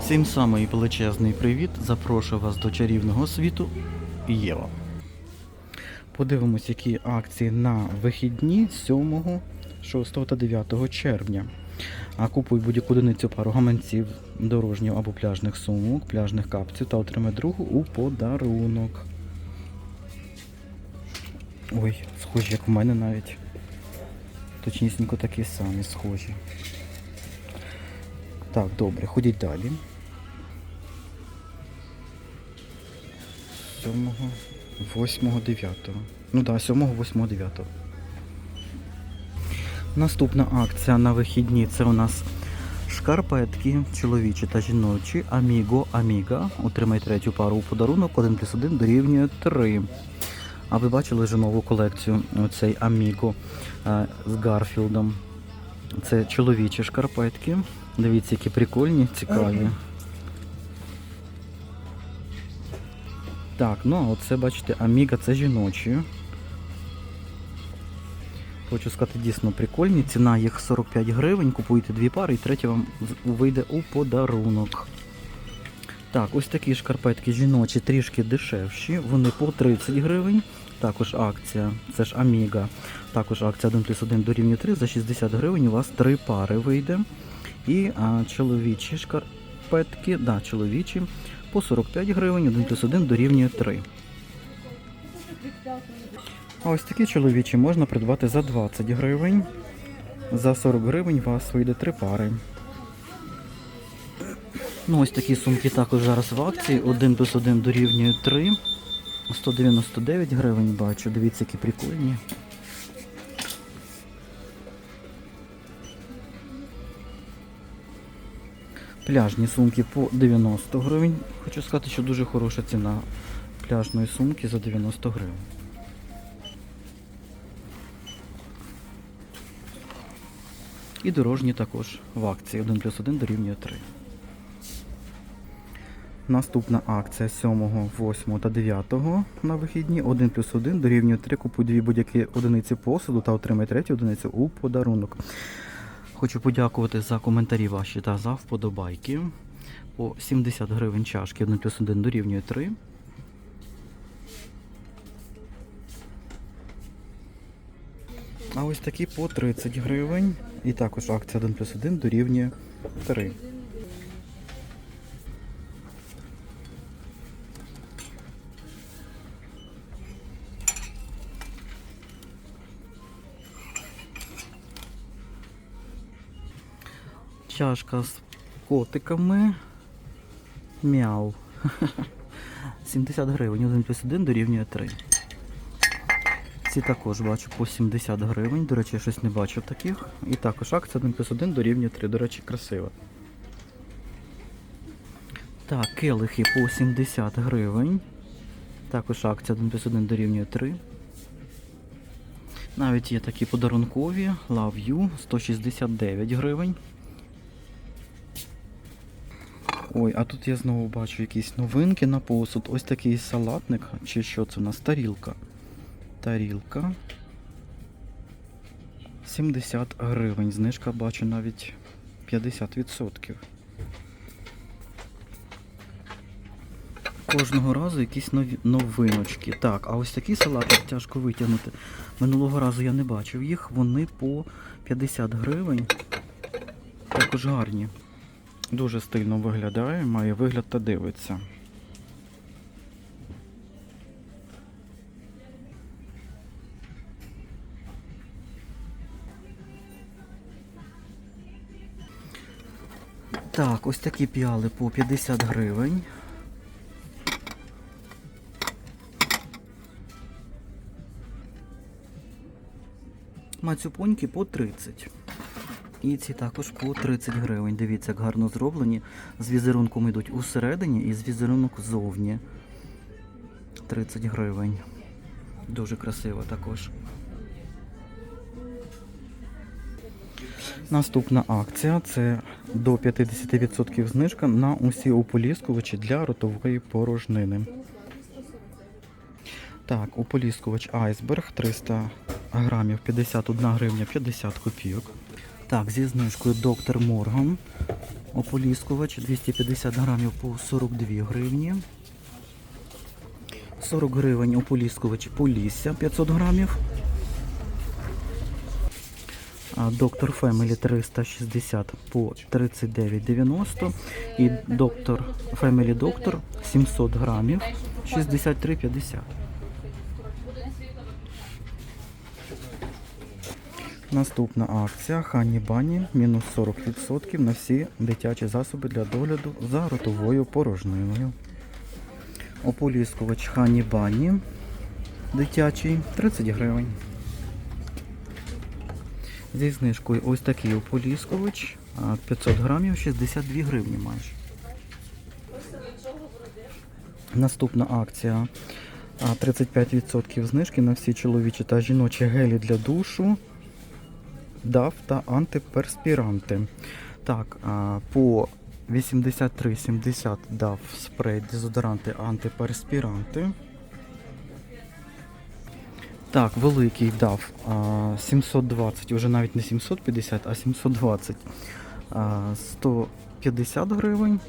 Всім самий величезний привіт. Запрошую вас до чарівного світу Єва. Подивимось, які акції на вихідні 7, 6 та 9 червня. А купуй будь-яку одиницю пару гаманців дорожнього або пляжних сумок, пляжних капців та отримай другу у подарунок. Ой, схожі, як в мене навіть. Точнісінько такі самі схожі. Так, добре, ходіть далі. 7, 8, 9. Ну так, 7, 8, 9. Наступна акція на вихідні це у нас шкарпетки чоловічі та жіночі Amigo Amiga. Отримай третю пару у подарунок 1 плюс 1 дорівнює 3. А ви бачили вже нову колекцію цей Amigo е, з Гарфілдом. Це чоловічі шкарпетки. Дивіться, які прикольні, цікаві. Так, ну а оце, бачите, Amiga це жіночі. Хочу сказати, дійсно прикольні. Ціна їх 45 гривень. Купуєте дві пари і третя вам вийде у подарунок. Так, ось такі шкарпетки жіночі трішки дешевші. Вони по 30 гривень. Також акція, це ж Amiga. Також акція 1 плюс 1 дорівнює 3. За 60 гривень у вас три пари вийде. І а, чоловічі шкарпетки, да, чоловічі, по 45 гривень, 1 плюс 1 дорівнює 3. А ось такі чоловічі можна придбати за 20 гривень. За 40 гривень у вас вийде три пари. Ну, ось такі сумки також зараз в акції. 1 плюс 1 дорівнює 3. 199 гривень бачу. Дивіться, які прикольні. Пляжні сумки по 90 гривень. Хочу сказати, що дуже хороша ціна пляжної сумки за 90 гривень. І дорожні також в акції 1 плюс 1 дорівнює 3. Наступна акція 7, 8 та 9 на вихідні 1 плюс 1 дорівнює 3. Купуй дві будь-які одиниці посуду та отримай третю одиницю у подарунок. Хочу подякувати за коментарі ваші та за вподобайки. По 70 гривень чашки 1 плюс 1 дорівнює 3. А ось такі по 30 гривень. І також акція 1 плюс 1 дорівнює 3. Чашка з котиками. Мяу. 70 гривень. 1 плюс 1 дорівнює 3. Ці також бачу по 70 гривень. До речі, я щось не бачив таких. І також акція 1 плюс 1 дорівнює 3. До речі, красиво. Так, келихи по 70 гривень. Також акція 1 плюс 1 дорівнює 3. Навіть є такі подарункові. Love You 169 гривень. Ой, а тут я знову бачу якісь новинки на посуд. Ось такий салатник, чи що це у нас? Тарілка. Тарілка. 70 гривень. Знижка бачу навіть 50%. Кожного разу якісь нові новиночки. Так, а ось такі салати тяжко витягнути. Минулого разу я не бачив їх. Вони по 50 гривень. Також гарні. Дуже стильно виглядає, має вигляд та дивиться. Так, ось такі піали по 50 гривень. Мацюпоньки по 30. І ці також по 30 гривень. Дивіться, як гарно зроблені. З візерунком йдуть усередині і з візерунок ззовні. 30 гривень. Дуже красиво також. Наступна акція це до 50% знижка на усі ополіскувачі для ротової порожнини. Так, ополіскувач Айсберг 300 грамів 51 гривня 50 копійок. Так, зі знижкою доктор Морган. Ополіскувач 250 грамів по 42 гривні. 40 гривень ополіскувач Полісся 500 грамів. Доктор Фемелі 360 по 39,90 і доктор Фемелі Доктор 700 грамів 63,50. Наступна акція Хані Бані мінус 40% на всі дитячі засоби для догляду за ротовою порожниною. Ополіскувач Хані Бані дитячий 30 гривень. Зі знижкою ось такий ополіскувач 500 грамів 62 гривні майже. Наступна акція 35% знижки на всі чоловічі та жіночі гелі для душу. DAF та антиперспіранти. Так, по 83,70 DAF спрей, дезодоранти, антиперспіранти. Так, великий а, 720, уже навіть не 750, а 720. 150 гривень.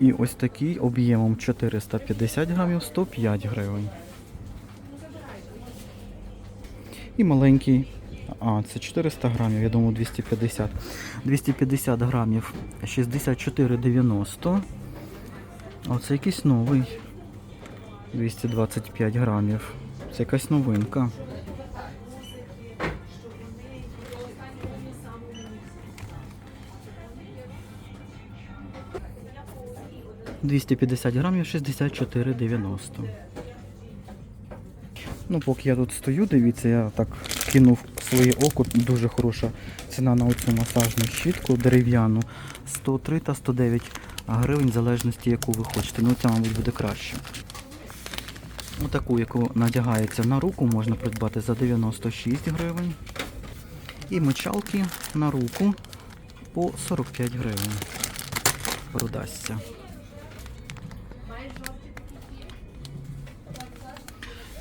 І ось такий об'ємом 450 грамів 105 гривень. І маленький. А, це 400 грамів, я думаю 250. 250 грамів 64,90. А це якийсь новий. 225 грамів. Це якась новинка. Двісті п'ятдесят грамів 64,90. Ну, поки я тут стою, дивіться, я так кинув своє око. Дуже хороша ціна на оцю масажну щітку дерев'яну. 103 та 109 гривень, в залежності, яку ви хочете. Ну, ця, мабуть, буде краще. Отаку, яку надягається на руку, можна придбати за 96 гривень. І мочалки на руку по 45 гривень. Продасться.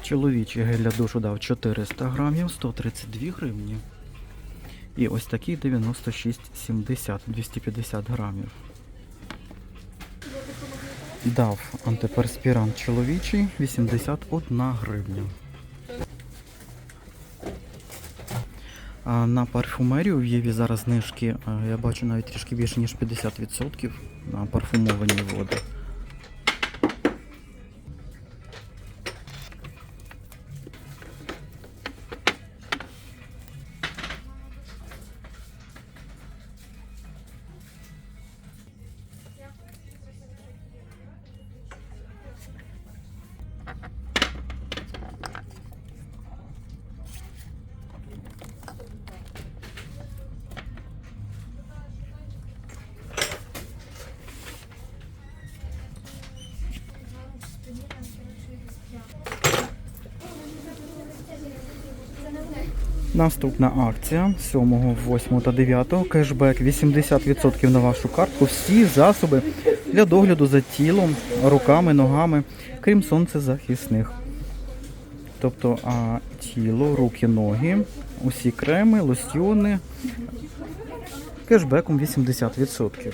Чоловічий гель для душу дав 400 грамів, 132 гривні. І ось такий 96,70, 250 грамів. Дав антиперспірант чоловічий 81 гривня. А на парфумерію в Єві зараз знижки, я бачу навіть трішки більше, ніж 50% на парфумовані води. Наступна акція 7, 8 та 9 кешбек 80% на вашу картку. Всі засоби для догляду за тілом, руками, ногами, крім сонцезахисних. Тобто а, тіло, руки, ноги, усі креми, лосьйони. Кешбеком 80%.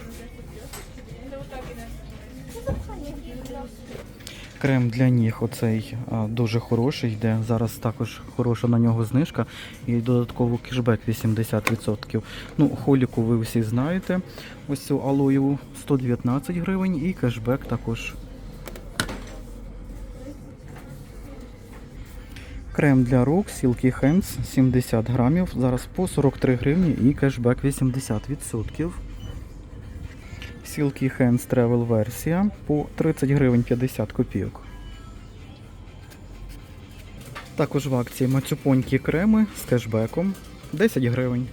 Крем для ніг оцей а, дуже хороший йде. Зараз також хороша на нього знижка і додатково кешбек 80%. Ну, холіку ви всі знаєте. Ось цю алоєву 119 гривень і кешбек також. Крем для рук Silky Hands 70 грамів. Зараз по 43 гривні і кешбек 80%. Silky Hands Travel версія по 30 гривень 50 копійок. Також в акції мацюпонькі креми з кешбеком 10 гривень.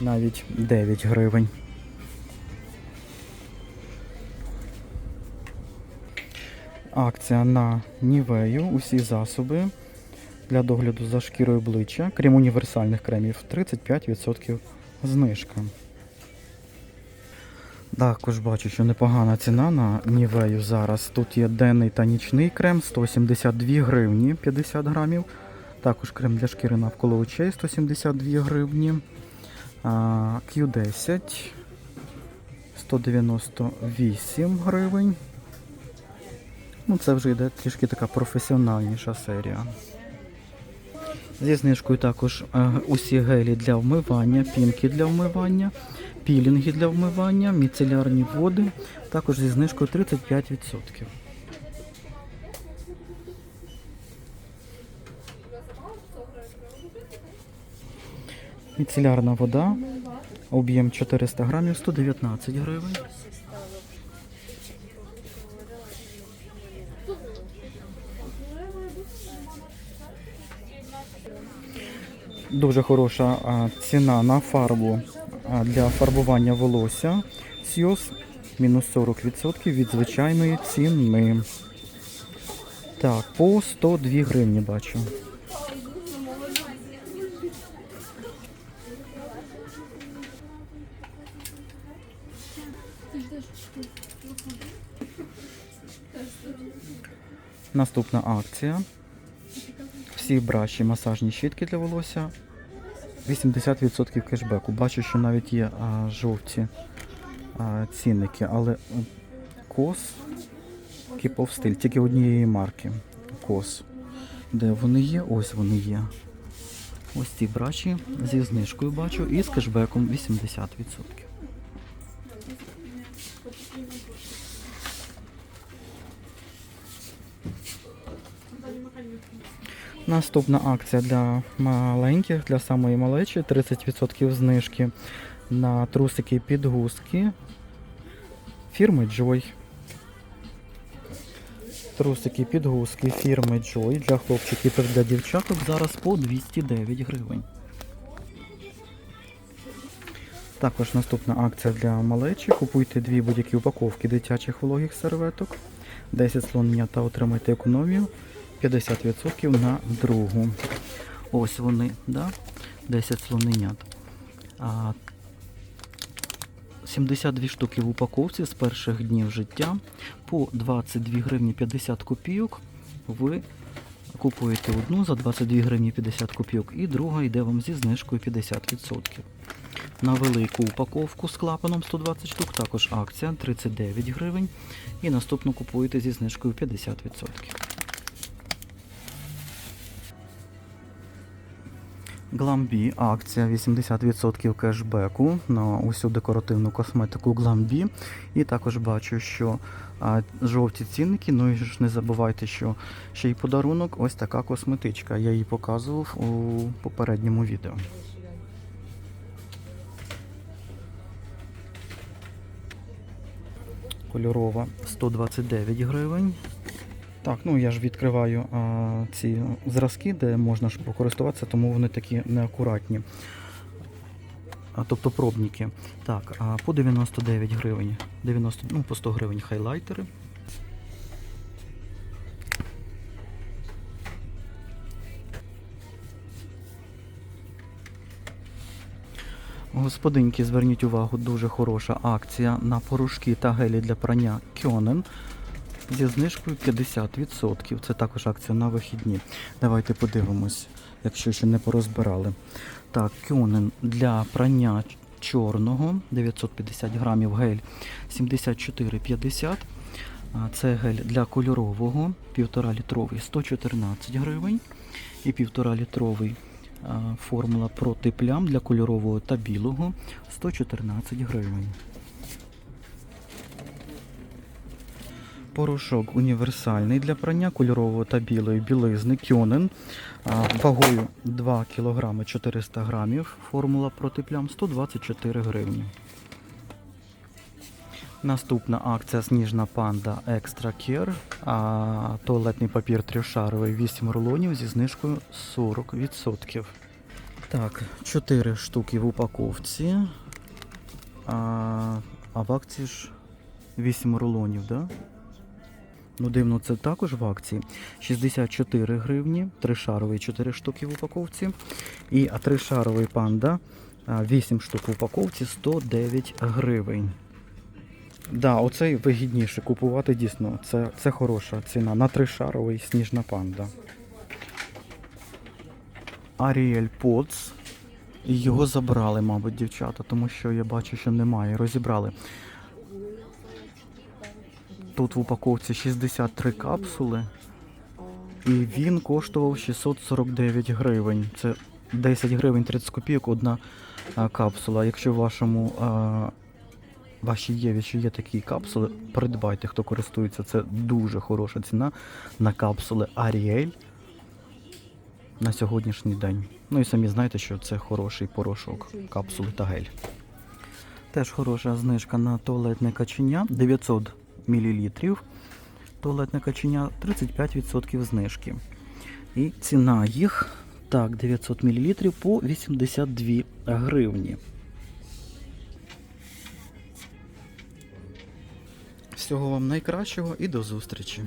Навіть 9 гривень. Акція на Нівею. Усі засоби для догляду за шкірою обличчя, крім універсальних кремів, 35% знижка. Також бачу, що непогана ціна на Нівею зараз. Тут є денний та нічний крем 172 гривні 50 грамів. Також крем для шкіри навколо очей 172 гривні. Q10 198 гривень. Ну, це вже йде трішки така професіональніша серія. Зі знижкою також е, усі гелі для вмивання, пінки для вмивання, пілінги для вмивання, міцелярні води. Також зі знижкою 35%. Міцелярна вода, об'єм 400 грамів, 119 гривень. Дуже хороша ціна на фарбу для фарбування волосся. Сйоз мінус 40% від звичайної ціни. Так, по 102 гривні бачу. Наступна акція. Всі браші масажні щітки для волосся 80% кешбеку. Бачу, що навіть є а, жовті а, цінники, але кос Кіпов стиль, тільки однієї марки. Кос. Де вони є? Ось вони є. Ось ці брачі зі знижкою бачу і з кешбеком 80%. Наступна акція для маленьких, для самої малечі 30% знижки на трусики і підгузки фірми Joy. Трусики підгузки фірми Joy для хлопчиків і для дівчаток зараз по 209 гривень. Також наступна акція для малечі. Купуйте дві будь-які упаковки дитячих вологих серветок. 10 слонення та отримайте економію 50% на другу. Ось вони, да? 10 слоненят. А, 72 штуки в упаковці з перших днів життя по 22 гривні 50 копійок. Ви купуєте одну за 22 гривні 50 копійок і друга йде вам зі знижкою 50%. На велику упаковку з клапаном 120 штук також акція 39 гривень. І наступну купуєте зі знижкою 50%. Гламбі акція 80% кешбеку на усю декоративну косметику Гламбі. І також бачу, що а, жовті цінники. Ну і ж не забувайте, що ще й подарунок ось така косметичка. Я її показував у попередньому відео. Кольорова 129 гривень. Так, ну я ж відкриваю а, ці зразки, де можна ж покористуватися, тому вони такі неакуратні. А, тобто пробники. Так, а по 99 гривень, 90, ну, по 100 гривень хайлайтери. Господинки, зверніть увагу, дуже хороша акція на порошки та гелі для прання Кьонен зі знижкою 50%. Це також акція на вихідні. Давайте подивимось, якщо ще не порозбирали. Так, Кьонен для прання чорного 950 грамів гель 74,50. А Це гель для кольорового 1,5 літровий 114 гривень. І 1,5 літровий формула проти плям для кольорового та білого 114 гривень. Порошок універсальний для прання кольорового та білої білизни Кьонен вагою 2 кг 400 грамів. Формула проти плям 124 гривні. Наступна акція Сніжна панда Extra Care. Туалетний папір трьошаровий 8 рулонів зі знижкою 40%. Так, 4 штуки в упаковці. А, а в акції ж 8 рулонів, да? Ну, дивно, це також в акції. 64 гривні, тришаровий 4 штуки в упаковці. І а тришаровий панда 8 штук в упаковці 109 гривень. Да, оцей вигідніше купувати дійсно. Це, це хороша ціна. На тришаровий сніжна панда. Pods. І його забрали, мабуть, дівчата, тому що я бачу, що немає. Розібрали. Тут в упаковці 63 капсули. І він коштував 649 гривень. Це 10 гривень 30 копійок одна а, капсула. Якщо в вашому а, вашій Єві ще є такі капсули, придбайте, хто користується. Це дуже хороша ціна на капсули Ariel на сьогоднішній день. Ну і самі знаєте, що це хороший порошок, капсули та гель. Теж хороша знижка на туалетне каченя 900 мл. Туалетне каченя 35% знижки. І ціна їх так, 900 мл по 82 гривні. Всього вам найкращого і до зустрічі!